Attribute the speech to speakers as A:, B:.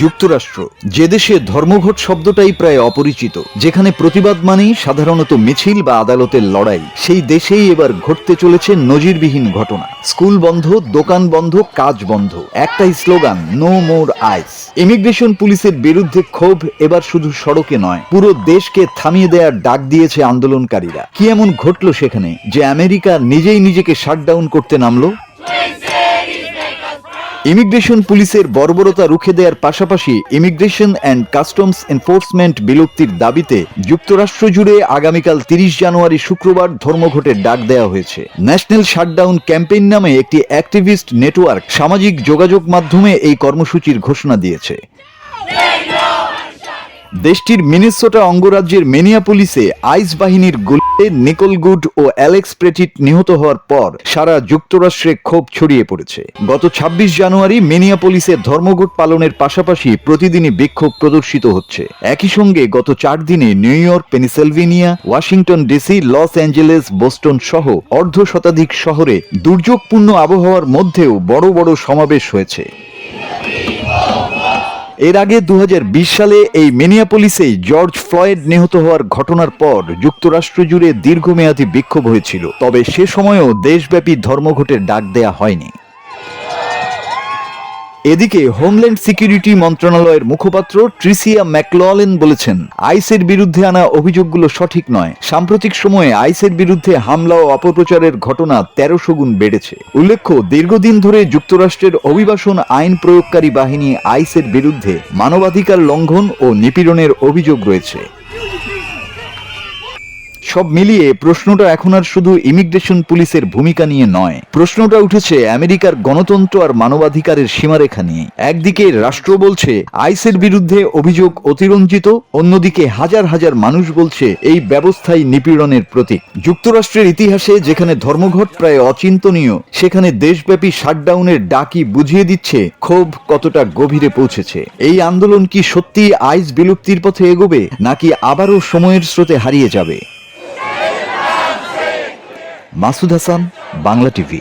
A: যুক্তরাষ্ট্র, যে দেশে ধর্মঘট শব্দটাই প্রায় অপরিচিত, যেখানে প্রতিবাদ মানেই সাধারণত মিছিল বা আদালতের লড়াই, সেই দেশেই এবার ঘটতে চলেছে নজিরবিহীন ঘটনা। স্কুল বন্ধ, দোকান বন্ধ, কাজ বন্ধ, একটাই slogan no more ICE immigration পুলিশের বিরুদ্ধে ক্ষোভ এবার শুধু সড়কে নয়, পুরো দেশকে থামিয়ে দেওয়ার ডাক দিয়েছে আন্দোলনকারীরা। কি এমন ঘটল সেখানে, যে আমেরিকা নিজেই নিজেকে শাটডাউন করতে নামলো? ইমিগ্রেশন পুলিশের বর্বরতা রুখে দেওয়ার পাশাপাশি ইমিগ্রেশন অ্যান্ড কাস্টমস এনফোর্সমেন্ট বিলুপ্তির দাবিতে যুক্তরাষ্ট্র জুড়ে আগামীকাল তিরিশ জানুয়ারি শুক্রবার ধর্মঘটের ডাক দেওয়া হয়েছে। ন্যাশনাল শাটডাউন ক্যাম্পেইন নামে একটি অ্যাক্টিভিস্ট নেটওয়ার্ক সামাজিক যোগাযোগ মাধ্যমে এই কর্মসূচির ঘোষণা দিয়েছে। দেশটির মিনেসোটা অঙ্গরাজ্যের মেনিয়াপুলিসে আইস বাহিনীর গুলিতে নিকল গুড ও অ্যালেক্স প্রেটিট নিহত হওয়ার পর সারা যুক্তরাষ্ট্রে ক্ষোভ ছড়িয়ে পড়েছে। গত ২৬ জানুয়ারি মেনিয়াপোলিসে ধর্মঘট পালনের পাশাপাশি প্রতিদিনই বিক্ষোভ প্রদর্শিত হচ্ছে। একই সঙ্গে গত চার দিনে New York, Pennsylvania, Washington DC, Los Angeles, Boston সহ অর্ধ শতাধিক শহরে দুর্যোগপূর্ণ আবহাওয়ার মধ্যেও বড় বড় সমাবেশ হয়েছে। এর আগে দু হাজার বিশ সালে এই মিনিয়াপোলিসে জর্জ ফ্লয়েড নিহত হওয়ার ঘটনার পর যুক্তরাষ্ট্র জুড়ে দীর্ঘমেয়াদী বিক্ষোভ হয়েছিল। তবে সে সময়ও দেশব্যাপী ধর্মঘটের ডাক দেয়া হয়নি। এদিকে হোমল্যান্ড সিকিউরিটি মন্ত্রণালয়ের মুখপাত্র ট্রিসিয়া ম্যাকললেন বলেছেন, আইসের বিরুদ্ধে আনা অভিযোগগুলো সঠিক নয়। সাম্প্রতিক সময়ে আইসের বিরুদ্ধে হামলা ও অপপ্রচারের ঘটনা তেরোশো গুণ বেড়েছে। উল্লেখ্য, দীর্ঘদিন ধরে যুক্তরাষ্ট্রের অভিবাসন আইন প্রয়োগকারী বাহিনী আইসের বিরুদ্ধে মানবাধিকার লঙ্ঘন ও নিপীড়নের অভিযোগ রয়েছে। সব মিলিয়ে প্রশ্নটা এখন আর শুধু ইমিগ্রেশন পুলিশের ভূমিকা নিয়ে নয়। প্রশ্নটা উঠেছে আমেরিকার গণতন্ত্র আর মানবাধিকারের সীমারেখা নিয়ে। একদিকে রাষ্ট্র বলছে আইসের বিরুদ্ধে অভিযোগ অতিরঞ্জিত, অন্যদিকে হাজার হাজার মানুষ বলছে এই ব্যবস্থাই নিপীড়নের প্রতীক। যুক্তরাষ্ট্রের ইতিহাসে যেখানে ধর্মঘট প্রায় অচিন্তনীয়, সেখানে দেশব্যাপী শাটডাউনের ডাকি বুঝিয়ে দিচ্ছে ক্ষোভ কতটা গভীরে পৌঁছেছে। এই আন্দোলন কি সত্যি আইস বিলুপ্তির পথে এগোবে, নাকি আবারও সময়ের স্রোতে হারিয়ে যাবে? মাসুদ হাসান বাংলা টিভি।